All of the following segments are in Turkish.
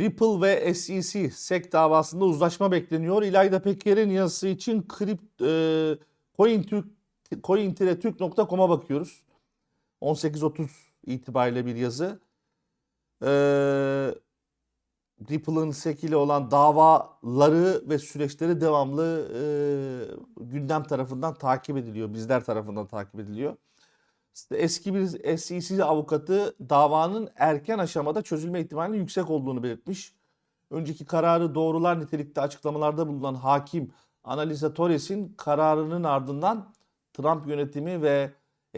Ripple ve SEC SEC davasında uzlaşma bekleniyor. İlayda Peker'in yazısı için kript, e, CoinTürk, coin-türk.com'a bakıyoruz. 18.30 itibariyle bir yazı. E, Ripple'ın SEC ile olan davaları ve süreçleri devamlı e, gündem tarafından takip ediliyor. Bizler tarafından takip ediliyor. Eski bir SEC avukatı davanın erken aşamada çözülme ihtimalinin yüksek olduğunu belirtmiş. Önceki kararı doğrular nitelikte açıklamalarda bulunan hakim Annalisa Torres'in kararının ardından Trump yönetimi ve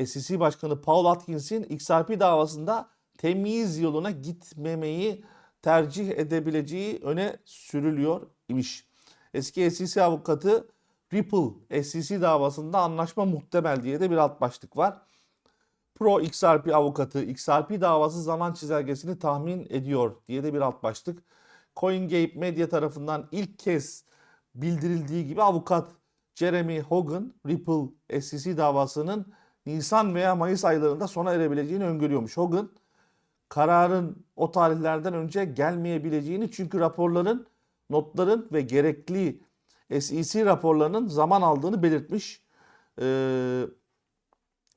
SEC Başkanı Paul Atkins'in XRP davasında temyiz yoluna gitmemeyi tercih edebileceği öne sürülüyor imiş. Eski SEC avukatı Ripple SEC davasında anlaşma muhtemel diye de bir alt başlık var. Pro XRP avukatı XRP davası zaman çizelgesini tahmin ediyor diye de bir alt başlık. CoinGate Media tarafından ilk kez bildirildiği gibi avukat Jeremy Hogan Ripple SEC davasının Nisan veya Mayıs aylarında sona erebileceğini öngörüyormuş. Hogan kararın o tarihlerden önce gelmeyebileceğini çünkü raporların, notların ve gerekli SEC raporlarının zaman aldığını belirtmiş. Ee,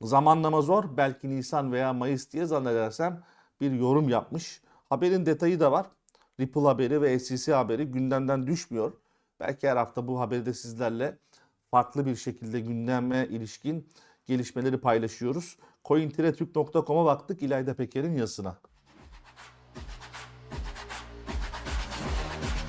zamanlama zor. Belki Nisan veya Mayıs diye zannedersem bir yorum yapmış. Haberin detayı da var. Ripple haberi ve SEC haberi gündemden düşmüyor. Belki her hafta bu haberi de sizlerle farklı bir şekilde gündeme ilişkin gelişmeleri paylaşıyoruz. cointürk.com'a baktık İlayda Peker'in yazısına.